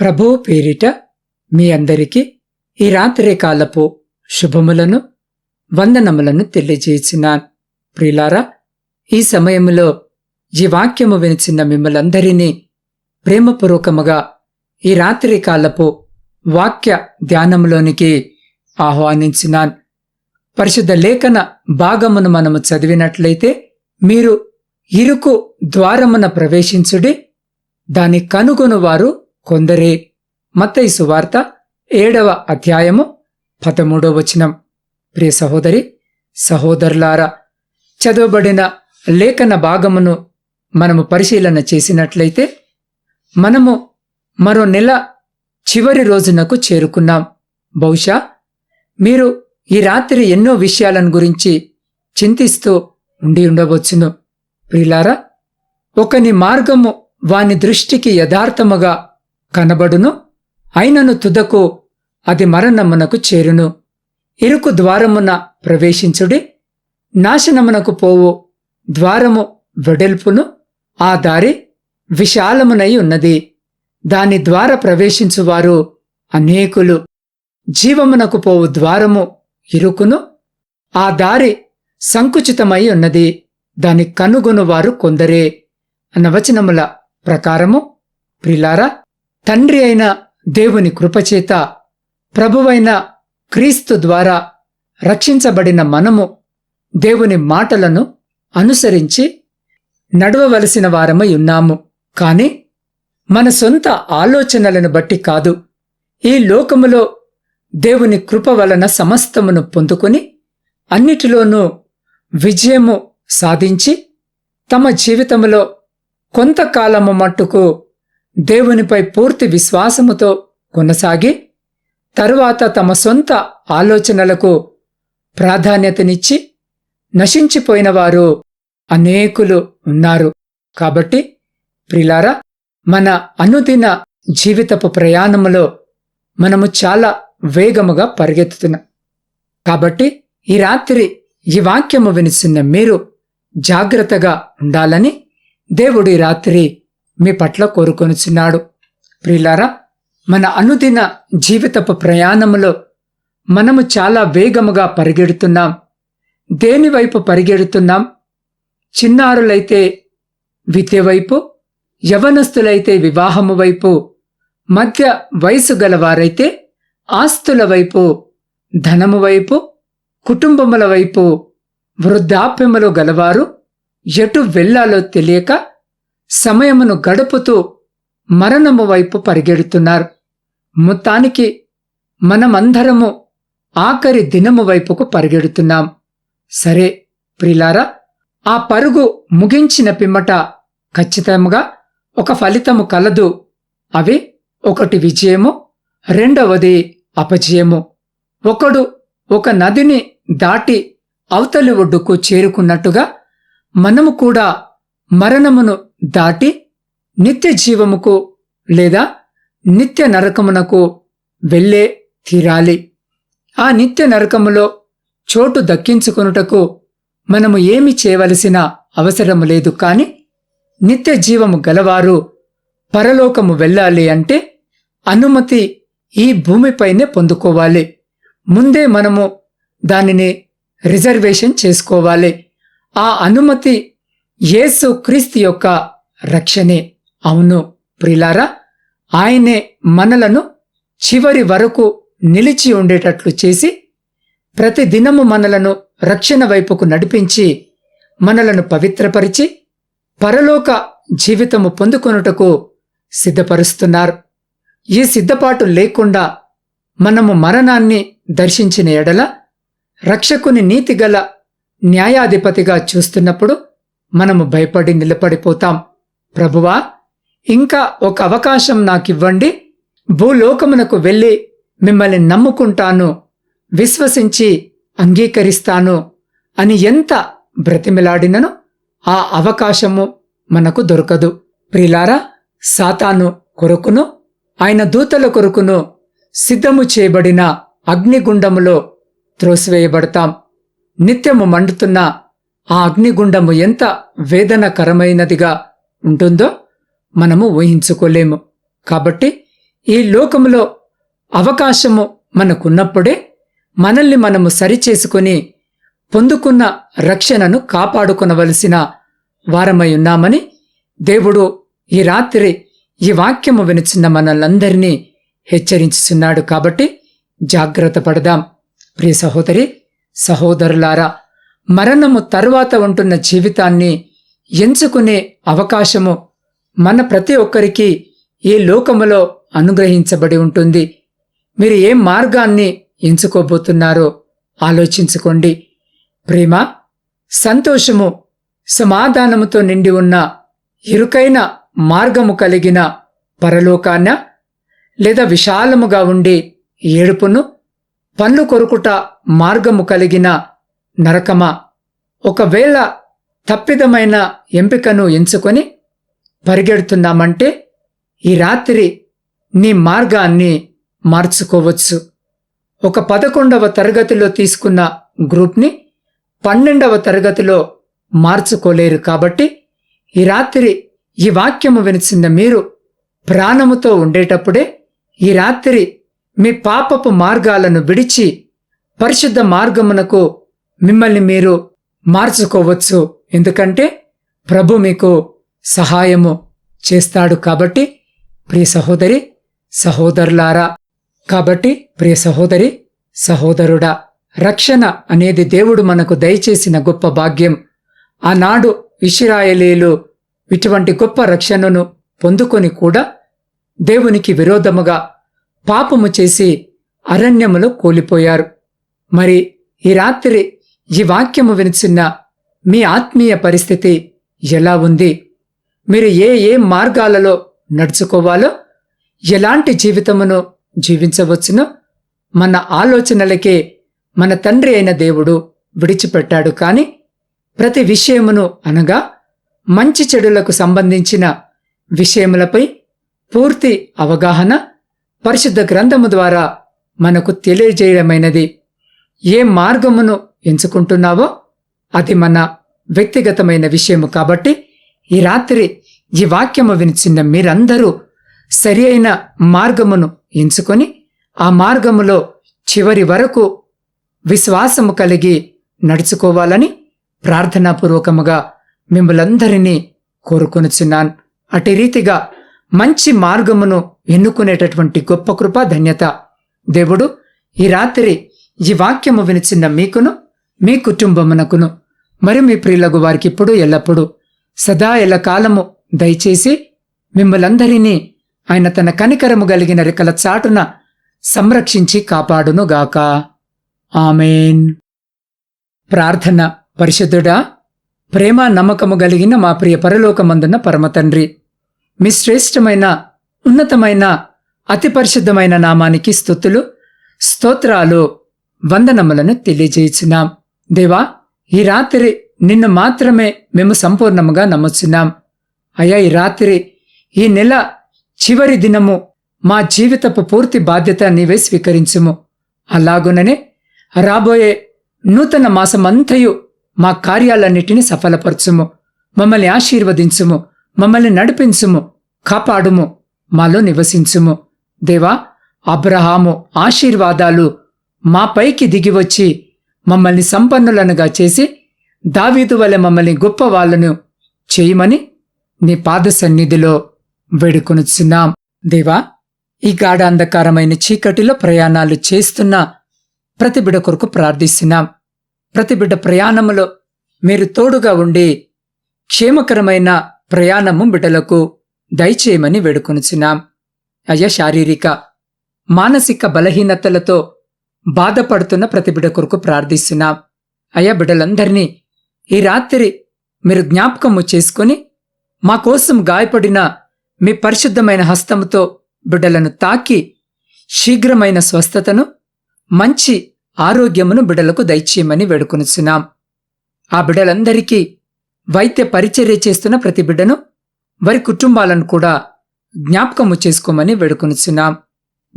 ప్రభువు పేరిట మీ అందరికీ ఈ రాత్రి కాలపు శుభములను వందనములను తెలియజేసినాన్. ప్రిలారా ఈ సమయంలో ఈ వాక్యము వినిచిన మిమ్మలందరినీ ప్రేమపూర్వకముగా ఈ రాత్రి కాలపు వాక్య ధ్యానములోనికి ఆహ్వానించినాన్. పరిశుద్ధ లేఖన భాగమును మనము చదివినట్లయితే మీరు ఇరుకు ద్వారమున ప్రవేశించుడి దాని కనుగొనువారు కొందరే మత్తయి సువార్త ఏడవ అధ్యాయము పదమూడవ వచనం. ప్రియ సహోదరి సహోదరులారా చదవబడిన లేఖన భాగమును మనము పరిశీలన చేసినట్లయితే మనము మరో నెల చివరి రోజునకు చేరుకున్నాం. బహుశా మీరు ఈ రాత్రి ఎన్నో విషయాలను గురించి చింతిస్తూ ఉండి ఉండవచ్చును. ప్రిలారా ఒకని మార్గము వాని దృష్టికి యథార్థముగా కనబడును అయినను తుదకు అది మరణమునకు చేరును. ఇరుకు ద్వారమున ప్రవేశించుడి నాశనమునకు పోవు. ద్వారము వెడల్పును ఆ దారి విశాలమునై ఉన్నది. దాని ద్వార ప్రవేశించువారు అనేకులు. జీవమునకు పోవు ద్వారము ఇరుకును ఆ దారి సంకుచితమై ఉన్నది. దాని కనుగొనువారు కొందరే. అన్న వచనముల ప్రకారము ప్రిలారా తండ్రి అయిన దేవుని కృపచేత ప్రభువైన క్రీస్తు ద్వారా రక్షించబడిన మనము దేవుని మాటలను అనుసరించి నడవవలసిన వారమై ఉన్నాము. కాని మన సొంత ఆలోచనలను బట్టి కాదు ఈ లోకములో దేవుని కృప వలన సమస్తమును పొందుకుని అన్నిటిలోనూ విజయము సాధించి తమ జీవితములో కొంతకాలము మట్టుకు దేవునిపై పూర్తి విశ్వాసముతో కొనసాగి తరువాత తమ సొంత ఆలోచనలకు ప్రాధాన్యతనిచ్చి నశించిపోయిన వారు అనేకులు ఉన్నారు. కాబట్టి ప్రిలారా మన అనుదిన జీవితపు ప్రయాణములో మనము చాలా వేగముగా పరిగెత్తుతున్నాం. కాబట్టి ఈ రాత్రి ఈ వాక్యము వినిస్తున్న మీరు జాగ్రత్తగా ఉండాలని దేవుడి రాత్రి మీ పట్ల కోరుకొనుచున్నాడు. ప్రిలారా మన అనుదిన జీవితపు ప్రయాణములో మనము చాలా వేగముగా పరిగెడుతున్నాం. దేనివైపు పరిగెడుతున్నాం? చిన్నారులైతే విద్య వైపు యవనస్తులైతే వివాహము వైపు మధ్య వయసు గలవారైతే ఆస్తుల వైపు ధనము వైపు కుటుంబముల వైపు వృద్ధాప్యములు గలవారు ఎటు వెళ్ళాలో తెలియక సమయమును గడుపుతూ మరణము వైపు పరిగెడుతున్నారు. మొత్తానికి మనమందరము ఆఖరి దినము వైపుకు పరిగెడుతున్నాం. సరే ప్రిలారా ఆ పరుగు ముగించిన పిమ్మట ఖచ్చితంగా ఒక ఫలితము కలదు. అవి ఒకటి విజయము రెండవది అపజయము. ఒకడు ఒక నదిని దాటి అవతలి ఒడ్డుకు చేరుకున్నట్టుగా మనము కూడా మరణమును దాటి నిత్య జీవముకు లేదా నిత్య నరకమునకు వెళ్ళే తీరాలి. ఆ నిత్య నరకములో చోటు దక్కించుకొనుటకు మనము ఏమి చేయవలసిన అవసరము లేదు కాని నిత్య జీవము గలవారు పరలోకము వెళ్ళాలి అంటే అనుమతి ఈ భూమిపైనే పొందుకోవాలి. ముందే మనము దానిని రిజర్వేషన్ చేసుకోవాలి. ఆ అనుమతి యేసు క్రీస్తు యొక్క రక్షణే. అవును ప్రిలారా ఆయనే మనలను చివరి వరకు నిలిచి ఉండేటట్లు చేసి ప్రతి దినము మనలను రక్షణ వైపుకు నడిపించి మనలను పవిత్రపరిచి పరలోక జీవితము పొందుకొనుటకు సిద్ధపరుస్తున్నారు. ఈ సిద్ధపాటు లేకుండా మనము మరణాన్ని దర్శించిన ఎడల రక్షకుని నీతిగల న్యాయాధిపతిగా చూస్తున్నప్పుడు మనము భయపడి నిలబడిపోతాం. ప్రభువా ఇంకా ఒక అవకాశం నాకివ్వండి. భూలోకమునకు వెళ్ళి మిమ్మల్ని నమ్ముకుంటాను. విశ్వసించి అంగీకరిస్తాను అని ఎంత బ్రతిమిలాడినను ఆ అవకాశము మనకు దొరకదు. ప్రిలారా సాతాను కొరకును ఆయన దూతల కొరకును సిద్ధము చేయబడిన అగ్నిగుండములో త్రోసివేయబడతాం. నిత్యము మండుతున్న ఆ అగ్నిగుండము ఎంత వేదనకరమైనదిగా ఉంటుందో మనము ఊహించుకోలేము. కాబట్టి ఈ లోకములో అవకాశము మనకున్నప్పుడే మనల్ని మనము సరిచేసుకుని పొందుకున్న రక్షణను కాపాడుకొనవలసిన వారమై ఉన్నామని దేవుడు ఈ రాత్రి ఈ వాక్యము వినిచిన మనల్నందరినీ హెచ్చరించుచున్నాడు. కాబట్టి జాగ్రత్త పడదాం. ప్రియ సహోదరి సహోదరులారా మరణము తరువాత ఉంటున్న జీవితాన్ని ఎంచుకునే అవకాశము మన ప్రతి ఒక్కరికి ఈ లోకములో అనుగ్రహించబడి ఉంటుంది. మీరు ఏ మార్గాన్ని ఎంచుకోబోతున్నారో ఆలోచించుకోండి. ప్రేమ సంతోషము సమాధానముతో నిండి ఉన్న ఇరుకైన మార్గము కలిగిన పరలోకాన్న లేదా విశాలముగా ఉండి ఏడుపును పన్ను కొరుకుట మార్గము కలిగిన నరకమా? ఒకవేళ తప్పిదమైన ఎంపికను ఎంచుకొని పరిగెడుతున్నామంటే ఈ రాత్రి నీ మార్గాన్ని మార్చుకోవచ్చు. ఒక పదకొండవ తరగతిలో తీసుకున్న గ్రూప్ని పన్నెండవ తరగతిలో మార్చుకోలేరు కాబట్టి ఈ రాత్రి ఈ వాక్యము వినిచిన మీరు ప్రాణముతో ఉండేటప్పుడే ఈ రాత్రి మీ పాపపు మార్గాలను విడిచి పరిశుద్ధ మార్గమునకు మిమ్మల్ని మీరు మార్చుకోవచ్చు. ఎందుకంటే ప్రభు మీకు సహాయము చేస్తాడు కాబట్టి ప్రియ సహోదరి సహోదరులారా కాబట్టి ప్రియ సహోదరి సహోదరుడా రక్షణ అనేది దేవుడు మనకు దయచేసిన గొప్ప భాగ్యం. ఆనాడు ఇషిరాయలీలు ఇటువంటి గొప్ప రక్షణను పొందుకొని కూడా దేవునికి విరోధముగా పాపము చేసి అరణ్యములో కూలిపోయారు. మరి ఈ రాత్రి ఈ వాక్యము వినిచున్న మీ ఆత్మీయ పరిస్థితి ఎలా ఉంది? మీరు ఏ ఏ మార్గాలలో నడుచుకోవాలో ఎలాంటి జీవితమును జీవించవచ్చునో మన ఆలోచనలకే మన తండ్రి అయిన దేవుడు విడిచిపెట్టాడు. కాని ప్రతి విషయమును అనగా మంచి చెడులకు సంబంధించిన విషయములపై పూర్తి అవగాహన పరిశుద్ధ గ్రంథము ద్వారా మనకు తెలియజేయడమైనది. ఏ మార్గమును ఎంచుకుంటున్నావో? అది మన వ్యక్తిగతమైన విషయము కాబట్టి ఈ రాత్రి ఈ వాక్యము వినిచిన్న మీరందరూ సరి అయిన మార్గమును ఎంచుకొని ఆ మార్గములో చివరి వరకు విశ్వాసము కలిగి నడుచుకోవాలని ప్రార్థనాపూర్వకముగా మిమ్మలందరినీ కోరుకొనుచున్నాను. అటు రీతిగా మంచి మార్గమును ఎన్నుకునేటటువంటి గొప్ప కృప ధన్యత. దేవుడు ఈ రాత్రి ఈ వాక్యము వినిచిన్న మీకును మీ కుటుంబమునకును మరి మీ ప్రియులకు వారికిప్పుడు ఎల్లప్పుడూ సదా ఎల్లకాలము దయచేసి మిమ్మలందరినీ ఆయన తన కనికరము కలిగిన రెక్కల చాటున సంరక్షించి కాపాడునుగాక. ఆమెన్. ప్రార్థన పరిశుద్ధుడా ప్రేమ నమ్మకము కలిగిన మా ప్రియ పరలోకమందున్న పరమతండ్రి మీ శ్రేష్టమైన ఉన్నతమైన అతి పరిశుద్ధమైన నామానికి స్థుతులు స్తోత్రాలు వందనములను తెలియజేయుచున్నాం దేవా ఈ రాత్రి నిన్ను మాత్రమే మేము సంపూర్ణముగా నమ్ముచున్నాం. అయ్యా ఈ రాత్రి ఈ నెల చివరి దినము మా జీవితపు పూర్తి బాధ్యత నీవే స్వీకరించుము. అలాగుననే రాబోయే నూతన మాసమంతయు మా కార్యాలన్నిటిని సఫలపరచుము. మమ్మల్ని ఆశీర్వదించుము మమ్మల్ని నడిపించుము కాపాడుము మాలో నివసించుము. దేవా అబ్రహాము ఆశీర్వాదాలు మా పైకి దిగివచ్చి మమ్మల్ని సంపన్నులనుగా చేసి దావీదు వలె మమ్మల్ని గొప్ప వాళ్ళను చేయమని నీ పాద సన్నిధిలో వేడుకొనుచున్నాం. దేవా ఈ గాఢ అంధకారమైన చీకటిలో ప్రయాణాలు చేస్తున్న ప్రతి బిడ్డ కొరకు ప్రార్థిస్తున్నాం. ప్రతి బిడ్డ ప్రయాణములో మీరు తోడుగా ఉండి క్షేమకరమైన ప్రయాణము బిడ్డలకు దయచేయమని వేడుకొనుచున్నాం. అయ్యా శారీరక మానసిక బలహీనతలతో బాధపడుతున్న ప్రతి బిడ్డ కొరకు ప్రార్థిస్తున్నాం. అయ్యా బిడ్డలందరినీ ఈ రాత్రి మీరు జ్ఞాపకము చేసుకుని మా కోసం గాయపడిన మీ పరిశుద్ధమైన హస్తముతో బిడ్డలను తాకి శీఘ్రమైన స్వస్థతను మంచి ఆరోగ్యమును బిడ్డలకు దయచేయమని వేడుకొనుచున్నాం. ఆ బిడ్డలందరికీ వైద్య పరిచర్య చేస్తున్న ప్రతి బిడ్డను వారి కుటుంబాలను కూడా జ్ఞాపకము చేసుకోమని వేడుకొనుచున్నాం.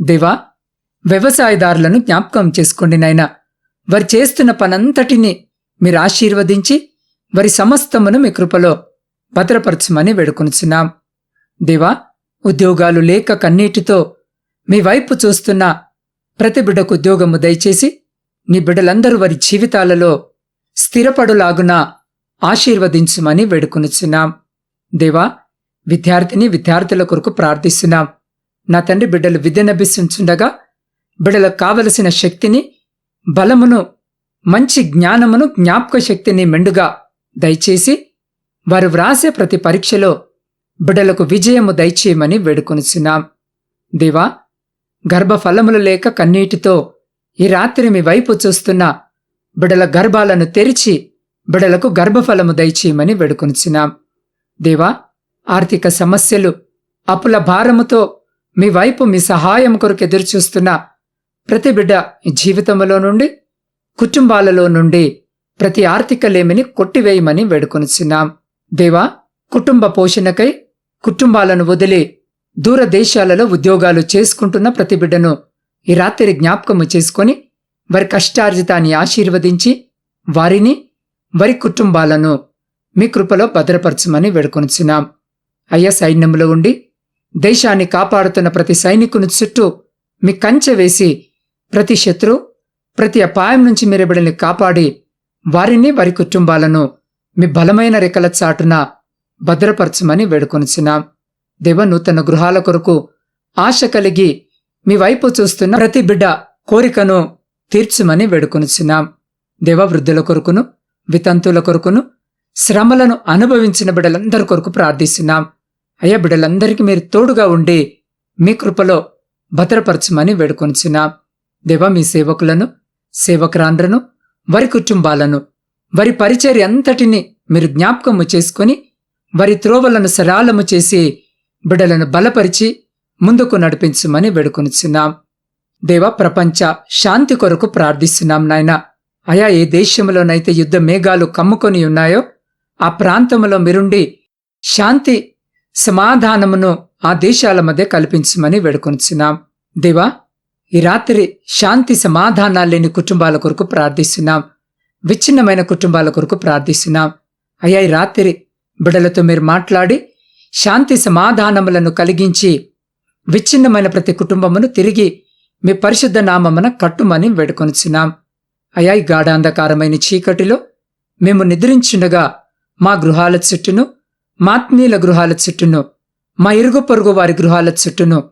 దేవా వ్యవసాయదారులను జ్ఞాపకం చేసుకోండి నాయనా. వారు చేస్తున్న పనంతటిని మీరు ఆశీర్వదించి వారి సమస్తమును మీ కృపలో భద్రపరచమని వేడుకొనుచున్నాం. దేవా ఉద్యోగాలు లేక కన్నీటితో మీ వైపు చూస్తున్న ప్రతి బిడ్డకు ఉద్యోగము దయచేసి నీ బిడ్డలందరూ వారి జీవితాలలో స్థిరపడులాగున ఆశీర్వదించుమని వేడుకొనుచున్నాం. దేవా విద్యార్థిని విద్యార్థుల కొరకు ప్రార్థిస్తున్నాం. నా తండ్రి బిడ్డలు విద్యనభ్యసించుండగా బిడల కావలసిన శక్తిని బలమును మంచి జ్ఞానమును జ్ఞాపక శక్తిని మెండుగా దయచేసి వారు వ్రాసే ప్రతి పరీక్షలో బిడలకు విజయము దయచేయమని వేడుకొనిచున్నాం. దేవా గర్భఫలములు లేక కన్నీటితో ఈ రాత్రి మీ వైపు చూస్తున్న బిడల గర్భాలను తెరిచి బిడలకు గర్భఫలము దయచేయమని వేడుకొనిచున్నాం. దేవా ఆర్థిక సమస్యలు అప్పుల భారముతో మీ వైపు మీ సహాయం కొరకు ఎదురుచూస్తున్న ప్రతి బిడ్డ జీవితంలో నుండి కుటుంబాలలో నుండి ప్రతి ఆర్థిక లేమిని కొట్టివేయమని వేడుకొనిచున్నాం. దేవా కుటుంబ పోషణకై కుటుంబాలను వదిలి దూరదేశాలలో ఉద్యోగాలు చేసుకుంటున్న ప్రతి బిడ్డను ఈ రాత్రి జ్ఞాపకము చేసుకొని వారి కష్టార్జితాన్ని ఆశీర్వదించి వారిని వారి కుటుంబాలను మీ కృపలో భద్రపరచమని వేడుకొనిచున్నాం. అయ్యా సైన్యంలో ఉండి దేశాన్ని కాపాడుతున్న ప్రతి సైనికుని చుట్టూ మీ కంచె వేసి ప్రతి శత్రు ప్రతి అపాయం నుంచి మీరు బిడ్డల్ని కాపాడి వారిని వారి కుటుంబాలను మీ బలమైన రెక్కల చాటున భద్రపరచమని వేడుకొనిచున్నాం. దేవ నూతన గృహాల కొరకు ఆశ కలిగి మీ వైపు చూస్తున్న ప్రతి బిడ్డ కోరికను తీర్చుమని వేడుకొనిచున్నాం. దేవ వృద్ధుల కొరకును వితంతుల కొరకును శ్రమలను అనుభవించిన బిడ్డలందరి కొరకు ప్రార్థిస్తున్నాం. అయ్యా బిడ్డలందరికీ మీరు తోడుగా ఉండి మీ కృపలో భద్రపరచమని వేడుకొనిచున్నాం. దేవా మీ సేవకులను సేవకురాండ్రను వారి కుటుంబాలను వారి పరిచర్య అంతటిని మీరు జ్ఞాపకము చేసుకొని వారి త్రోవలను సరాలము చేసి బిడలను బలపరిచి ముందుకు నడిపించమని వేడుకొనిచున్నాం. దేవ ప్రపంచ శాంతి కొరకు ప్రార్థిస్తున్నాం నాయన. అయా ఏ దేశంలోనైతే యుద్ధ మేఘాలు కమ్ముకొని ఉన్నాయో ఆ ప్రాంతంలో మీరుండి శాంతి సమాధానమును ఆ దేశాల మధ్య కల్పించమని వేడుకొనిచున్నాం. దేవా ఈ రాత్రి శాంతి సమాధానాలు లేని కుటుంబాల కొరకు ప్రార్థిస్తున్నాం. విచ్ఛిన్నమైన కుటుంబాల కొరకు ప్రార్థిస్తున్నాం. అయ్యా ఈ రాత్రి బిడలతో మీరు మాట్లాడి శాంతి సమాధానములను కలిగించి విచ్ఛిన్నమైన ప్రతి కుటుంబమును తిరిగి మీ పరిశుద్ధ నామమున కట్టుమని వేడుకొనిచున్నాం. అయా ఈ గాఢాంధకారమైన చీకటిలో మేము నిద్రించుండగా మా గృహాల చుట్టూను మాత్మీయుల గృహాల చుట్టూను మా ఇరుగు పొరుగు వారి గృహాల చుట్టూను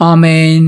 ఆమెన్